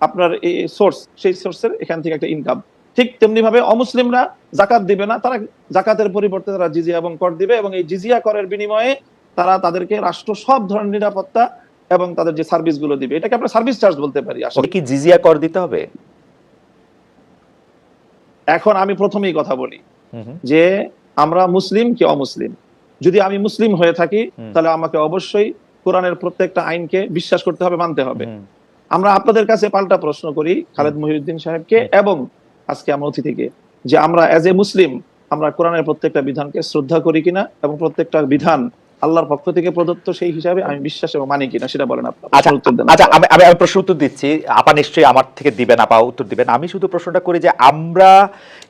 আপনার এই সোর্স সেই সোর্সের এখান থেকে একটা ইনকাম ঠিক তেমনি ভাবে অমুসলিমরা জাকাত দিবে না তারা জাকাতের পরিবর্তে তারা জিজিয়া এবং কর দিবে এবং এই জিজিয়া করের বিনিময়ে তারা তাদেরকে রাষ্ট্র সব ধরনের নিরাপত্তা এবং তাদের যে সার্ভিসগুলো দিবে এটাকে আমরা সার্ভিস চার্জ বলতে পারি আসলে। কি জিজিয়া কর দিতে হবে? এখন আমি প্রথমেই কথা বলি। যে আমরা মুসলিম কি অমুসলিম? যদি আমি মুসলিম হয়ে থাকি তাহলে আমাকে অবশ্যই কোরআনের প্রত্যেকটা আইনকে বিশ্বাস করতে হবে মানতে হবে। আমরা আপনাদের কাছে পাল্টা প্রশ্ন করি খালেদ মহিউদ্দিন সাহেবকে এবং আজকে আমরা অতিথিকে যে আমরা এজ এ মুসলিম আমরা কোরআনের প্রত্যেকটা বিধানকে শ্রদ্ধা করি কিনা এবং প্রত্যেকটা বিধান আল্লাহর পক্ষ থেকে প্রদত্ত সেই হিসাবে আমি বিশ্বাস এবং মানি কিনা সেটা বলেন আচ্ছা আচ্ছা আমি আমি প্রশ্ন উত্তর দিচ্ছি। আপা নিশ্চয়ই আমার থেকে দিবেন আপা উত্তর দিবেন। আমি শুধু প্রশ্নটা করি যে আমরা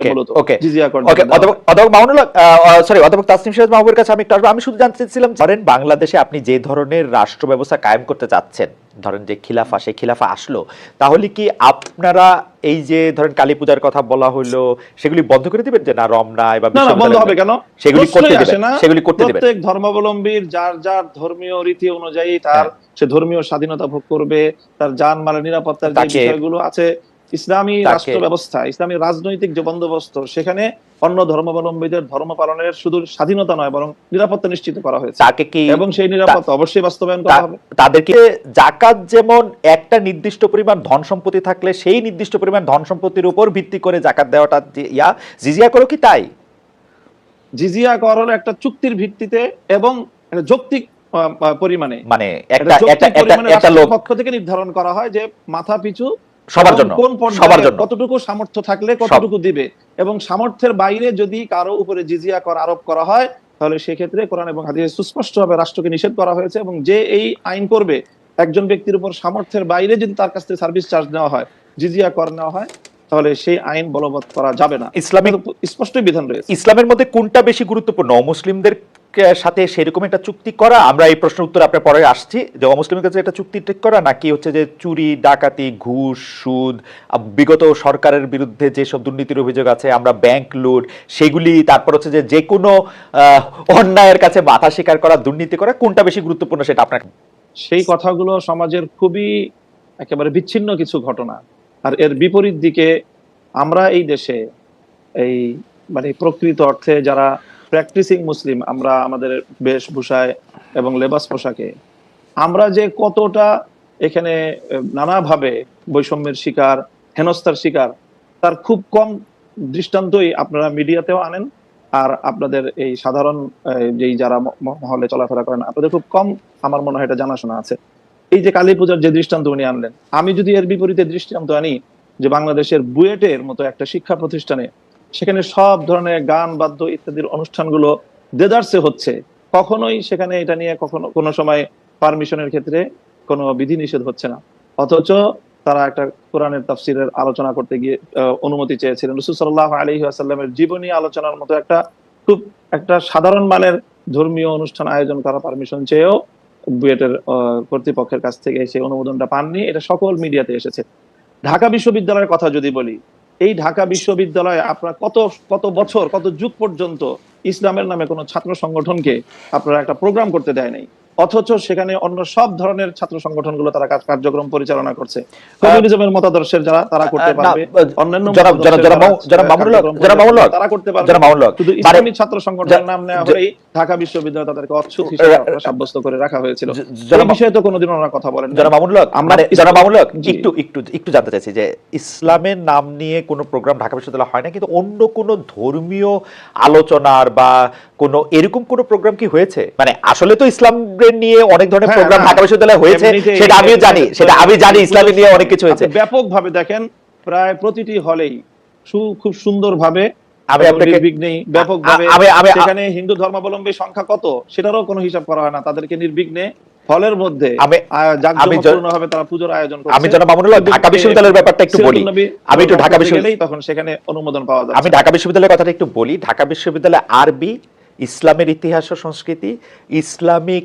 মূলত ওকে জিজিয়া কর ওকে দেওয়া অধ্যাপক অধ্যাপক মামুনুল্লাহ সরি তাসনিম সিরাজ মাহবুবের কাছে আমি একটু আসব। আমি শুধু জানতে চাচ্ছিলাম ধরেন বাংলাদেশে আপনি যে ধরনের রাষ্ট্র ব্যবস্থা কায়েম করতে চাচ্ছেন ধরেন যে খিলাফা সেই খিলাফা আসলো তাহলে কি আপনারা এই যে ধরেন কালী পূজার কথা বলা হলো সেগুলি বন্ধ করে দিবেন যে না রমনায় বা বন্ধ হবে কেন? সেগুলি করতে দিবেন। সেগুলি করতে দিবেন। প্রত্যেক ধর্মাবলম্বীর যার যার ধর্মীয় রীতি অনুযায়ী তার সে ধর্মীয় স্বাধীনতা ভোগ করবে তার জান মালের নিরাপত্তার যে বিষয়গুলো আছে ইসলামী রাষ্ট্র ব্যবস্থা ইসলামী রাজনৈতিক যে বন্দোবস্ত সেখানে অন্য ধর্মাবলম্বীদের ধর্ম পালনের শুধু স্বাধীনতা নয় বরং নিরাপত্তা নিশ্চিত করা হয়েছে। তাকে কি এবং সেই নিরাপত্তা অবশ্যই বাস্তবায়ন করা হবে। তাদেরকে জাকাত যেমন একটা নির্দিষ্ট পরিমাণ ধন সম্পত্তি থাকলে সেই নির্দিষ্ট পরিমাণ ধন সম্পত্তির উপর ভিত্তি করে জাকাত দেওয়াটা ইয়া জিজিয়া করো কি তাই? জিজিয়া কর হলো একটা চুক্তির ভিত্তিতে এবং যৌক্তিক পরিমাণে। মানে একটা একটা একটা লোক পক্ষ থেকে নির্ধারণ করা হয় যে মাথা পিছু সবার জন্য সবার জন্য। কতটুকু সামর্থ্য থাকলে কতটুকু দিবে? এবং সামর্থ্যের বাইরে যদি কারও উপরে জিজিয়া কর আরোপ করা হয় তাহলে সেক্ষেত্রে কোরআন এবং হাদিসে সুস্পষ্টভাবে রাষ্ট্রকে নিষেধ করা হয়েছে এবং যে এই আইন করবে একজন ব্যক্তির উপর সামর্থ্যের বাইরে যদি তার কাছ থেকে সার্ভিস চার্জ নেওয়া হয় জিজিয়া কর নেওয়া হয় তাহলে সেই আইন বলবৎ করা যাবে না। ইসলামিক স্পষ্টই বিধান রয়েছে। ইসলামের মধ্যে কোনটা বেশি গুরুত্বপূর্ণ? মুসলিমদের সাথে সেরকম একটা চুক্তি করা? আমরা এই প্রশ্নের উত্তর আপনার পরে আসছি। যে অমুসলিমের কাছে একটা চুক্তি ঠিক করা নাকি হচ্ছে যে চুরি ডাকাতি ঘুষ সুদ বিগত সরকারের বিরুদ্ধে যেসব দুর্নীতির অভিযোগ আছে আমরা ব্যাংক লুট সেগুলি তারপর হচ্ছে যে যে কোনো আহ, অন্যায়ের কাছে মাথা স্বীকার করা দুর্নীতি করা কোনটা বেশি গুরুত্বপূর্ণ সেটা আপনার সেই কথাগুলো সমাজের খুবই একেবারে বিচ্ছিন্ন কিছু ঘটনা। আর এর বিপরীত দিকে আমরা এই দেশে এই মানে প্রকৃত অর্থে যারা প্র্যাকটিসিং মুসলিম আমরা আমাদের বেশভূষায় এবং লেবাস পোশাকে, আমরা যে কতটা এখানে নানাভাবে বৈষম্যের শিকার, হেনস্থার শিকার, তার খুব কম দৃষ্টান্তই আপনারা মিডিয়াতেও আনেন। আর আপনাদের এই সাধারণ যেই যারা মহলে চলাফেরা করেন, আপনাদের খুব কম, আমার মনে হয় এটা জানাশোনা আছে। এই যে কালী পূজার যে দৃষ্টান্ত উনি আনলেন, আমি যদি এর বিপরীতে দৃষ্টান্ত আনি যে বাংলাদেশের বুয়েটের মতো একটা শিক্ষা প্রতিষ্ঠানে, সেখানে সব ধরনের গান, বাদ্য ইত্যাদির অনুষ্ঠানগুলো দেদারসে হচ্ছে, কখনোই সেখানে এটা নিয়ে কখনো কোনো সময় পারমিশনের ক্ষেত্রে কোনো বিধিনিষেধ হচ্ছে না। অথচ তারা একটা কোরআনের তাফসিরের আলোচনা করতে গিয়ে অনুমতি চেয়েছিলেন। রসুল সাল্লাহ আলহি আসাল্লামের জীবনী আলোচনার মতো একটা খুব একটা সাধারণ মানের ধর্মীয় অনুষ্ঠান আয়োজন করা পারমিশন চেয়েও বুয়েটের কর্তৃপক্ষের কাছ থেকে সেই অনুমোদনটা পাননি। এটা সকল মিডিয়াতে এসেছে। ঢাকা বিশ্ববিদ্যালয়ের কথা যদি বলি, এই ঢাকা বিশ্ববিদ্যালয়ে আপনার কত কত বছর, কত যুগ পর্যন্ত ইসলামের নামে কোনো ছাত্র সংগঠনকে আপনারা একটা প্রোগ্রাম করতে দেয় নাই। অথচ সেখানে অন্য সব ধরনের ছাত্র সংগঠনগুলো তারা কাজ- কার্যক্রম পরিচালনা করছে। কমিউনিজমের মতাদর্শের যারা তারা করতে পারবে। অন্যান্য যারা জনাব মামুনুল হক, তারা করতে পারবে। মামুনুল শুধু ইসলামী ছাত্র সংগঠনের নাম নেওয়া হলেই ঢাকা বিশ্ববিদ্যালয় তাদেরকে অচ্ছুত হিসেবে সাব্যস্ত করে রাখা হয়েছিল। জনাব- বিষয়ে তো কোনোদিন ওনারা কথা বলেন মামুনুল হক, আমরা হক, জি। একটু একটু একটু জানতে চাইছি যে ইসলামের নাম নিয়ে কোনো প্রোগ্রাম ঢাকা বিশ্ববিদ্যালয়ে হয় না কিন্তু অন্য কোনো ধর্মীয় আলোচনার বা কোনো এরকম কোনো প্রোগ্রাম কি হয়েছে? মানে আসলে তো ইসলামের নিয়ে অনেক ধরনের প্রোগ্রাম হ্যাঁ। ঢাকা বিশ্ববিদ্যালয়ে হয়েছে সেটা আমিও জানি সেটা আমি জানি ইসলামের নিয়ে অনেক কিছু হয়েছে। ব্যাপকভাবে দেখেন প্রায় প্রতিটি হলেই সু- খুব সুন্দরভাবে আমি আপনাকে ব্যাপকভাবে সেখানে হিন্দু ধর্মাবলম্বী সংখ্যা কত সেটারও কোনো হিসাব করা হয় না তাদেরকে নির্বিঘ্নে হলের মধ্যে আমি- আমি ভাবে তারা পুজোর আয়োজন করছে। আমি জনাব মামুনুল ঢাকা বিশ্ববিদ্যালয়ের ব্যাপারটা একটু বলি। আমি একটু ঢাকা বিশ্ববিদ্যালয় তখন সেখানে অনুমোদন পাওয়া যাচ্ছে। আমি ঢাকা বিশ্ববিদ্যালয়ের কথাটা একটু বলি। ঢাকা বিশ্ববিদ্যালয়ে আরবি ইসলামের ইতিহাস ও সংস্কৃতি ইসলামিক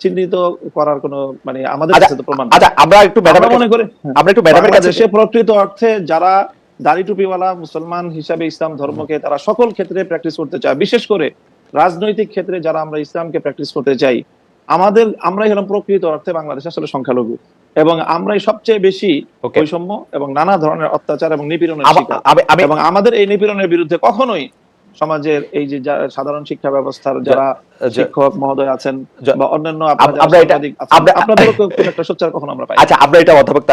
চিহ্নিত করার কোনো মানে আমাদের আচ্ছা কাছে তো প্রমাণ আচ্ছা আমরা একটু ম্যাডামের মনে করি আমরা একটু ম্যাডামের কাছে বাংলাদেশে প্রকৃত অর্থে যারা দাড়ি টুপিওয়ালা মুসলমান হিসাবে ইসলাম ধর্মকে তারা সকল ক্ষেত্রে প্র্যাকটিস করতে চায়। বিশেষ করে রাজনৈতিক ক্ষেত্রে যারা আমরা ইসলামকে প্র্যাকটিস করতে চাই আমাদের আমরাই হলাম প্রকৃত অর্থে বাংলাদেশে আসলে সংখ্যালঘু। এবং আমরাই সবচেয়ে বেশি বৈষম্য এবং নানা ধরনের অত্যাচার এবং নিপীড়নের শিকার। এবং আমাদের এই নিপীড়নের বিরুদ্ধে কখনোই সমাজের এই যে সাধারণ শিক্ষা ব্যবস্থার যারা শিক্ষক মহোদয় আছেন বা অন্যান্য আপনাদের একটা সোচ্চার কখনো আমরা পাই আচ্ছা আমরা এটা অধ্যাপক